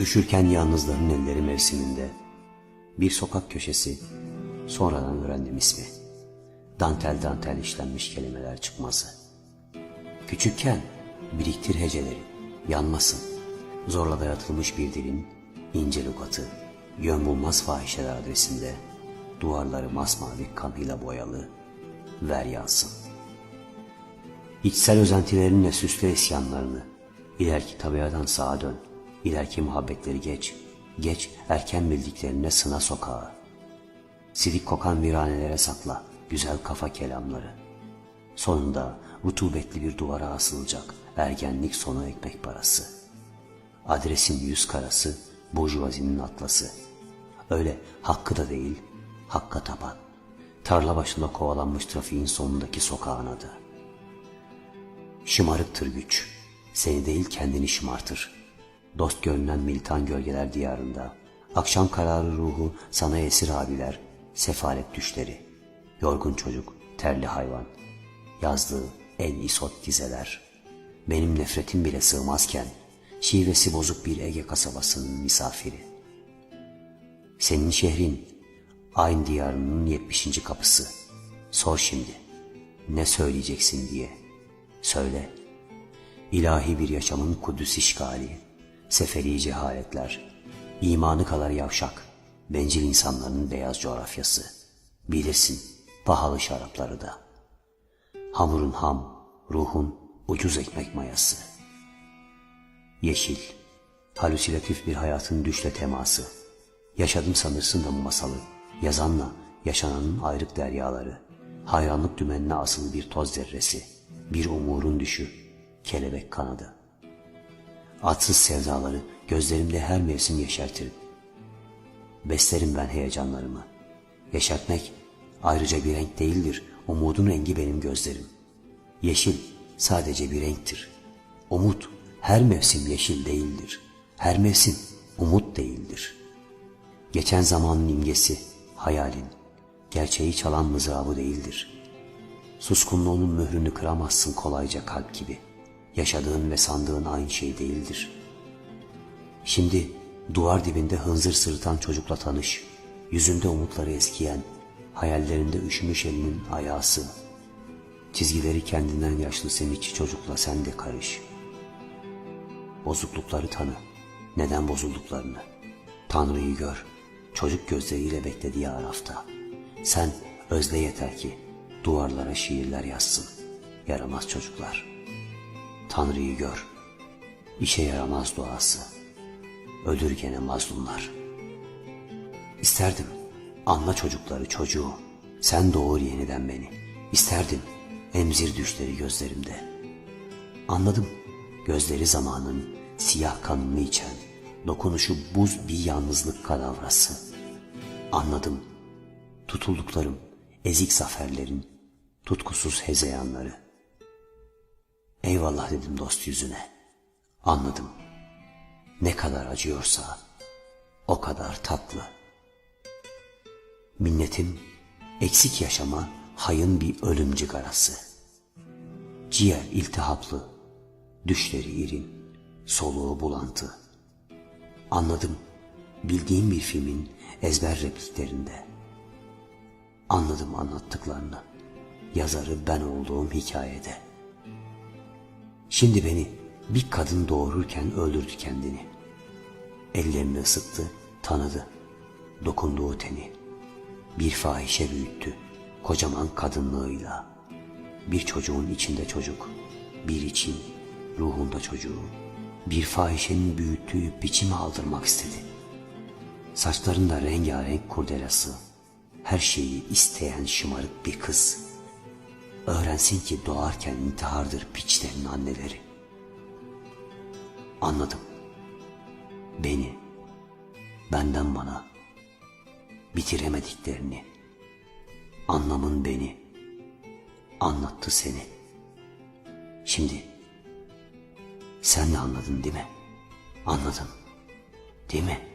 Üşürken yalnızların elleri mevsiminde. Bir sokak köşesi. Sonradan öğrendim ismi. Dantel dantel işlenmiş kelimeler çıkması. Küçükken biriktir heceleri, yanmasın. Zorla dayatılmış bir dilin ince lukatı, yön bulmaz fahişeler adresinde, duvarları masmavi kanıyla boyalı, ver yansın. İçsel özentilerinle süsle isyanlarını, ileriki tabiadan sağa dön, ileriki muhabbetleri geç, geç erken bildiklerine sına sokağa. Sidik kokan viranelere sakla güzel kafa kelamları. Sonunda rutubetli bir duvara asılacak ergenlik sonu ekmek parası. Adresin yüz karası, burjuvazinin atlası. Öyle hakkı da değil, hakka tapan. Tarla başında kovalanmış trafiğin sonundaki sokağın adı. Şımarıktır güç. Seni değil kendini şımartır. Dost görünen militan gölgeler diyarında. Akşam kararı ruhu sana esir abiler, sefalet düşleri. Yorgun çocuk, terli hayvan. Yazdığı en isot dizeler. Benim nefretim bile sığmazken, şivesi bozuk bir Ege kasabasının misafiri. Senin şehrin, aynı diyarının 70. kapısı. Sor şimdi, ne söyleyeceksin diye. Söyle. İlahi bir yaşamın kudüs işgali, seferi cehaletler, imanı kadar yavşak, bencil insanların beyaz coğrafyası. Bilirsin, pahalı şarapları da. Hamurun ham, ruhun ucuz ekmek mayası. Yeşil, halüsinatif bir hayatın düşle teması. Yaşadım sanırsın da bu masalı, yazanla yaşananın ayrık deryaları, hayranlık dümenine asılı bir toz zerresi, bir umurun düşü, kelebek kanadı. Atsız sevdaları gözlerimde her mevsim yeşertirim. Beslerim ben heyecanlarımı. Yeşertmek ayrıca bir renk değildir, umudun rengi benim gözlerim. Yeşil sadece bir renktir. Umut her mevsim yeşil değildir. Her mevsim umut değildir. Geçen zamanın imgesi, hayalin, gerçeği çalan mızrabı değildir. Suskunluğunun mührünü kıramazsın kolayca kalp gibi. Yaşadığın ve sandığın aynı şey değildir. Şimdi duvar dibinde hınzır sırıtan çocukla tanış. Yüzünde umutları eskiyen, hayallerinde üşümüş elinin ayası. Çizgileri kendinden yaşlı sevinçli çocukla sen de karış. Bozuklukları tanı. Neden bozulduklarını. Tanrı'yı gör. Çocuk gözleriyle beklediği arafta. Sen özle yeter ki duvarlara şiirler yazsın. Yaramaz çocuklar. Tanrı'yı gör. İşe yaramaz duası. Ölür gene mazlumlar. İsterdim anla çocukları çocuğu. Sen doğur yeniden beni. İsterdim emzir düşleri gözlerimde. Anladım gözleri zamanın siyah kanını içen, dokunuşu buz bir yalnızlık kadavrası. Anladım tutulduklarım, ezik zaferlerin, tutkusuz hezeyanları. Eyvallah dedim dost yüzüne. Anladım. Ne kadar acıyorsa o kadar tatlı. Minnetim eksik yaşama hayın bir ölüm cigarası. Ciğer iltihaplı, düşleri irin, soluğu bulantı. Anladım bildiğim bir filmin ezber repliklerinde. Anladım anlattıklarını. Yazarı ben olduğum hikayede. Şimdi beni bir kadın doğururken öldürdü kendini. Ellerini ısıttı, tanıdı. Dokunduğu teni. Bir fahişe büyüttü, kocaman kadınlığıyla. Bir çocuğun içinde çocuk, bir için, ruhunda çocuğu. Bir fahişenin büyüttüğü biçimi aldırmak istedi. Saçlarında rengarenk kurdelası, her şeyi isteyen şımarık bir kız. Öğrensin ki doğarken intihardır piçlerin anneleri. Anladım. Beni, benden bana, bitiremediklerini, anlamın beni, anlattı seni. Şimdi, sen de anladın değil mi? Anladın, değil mi?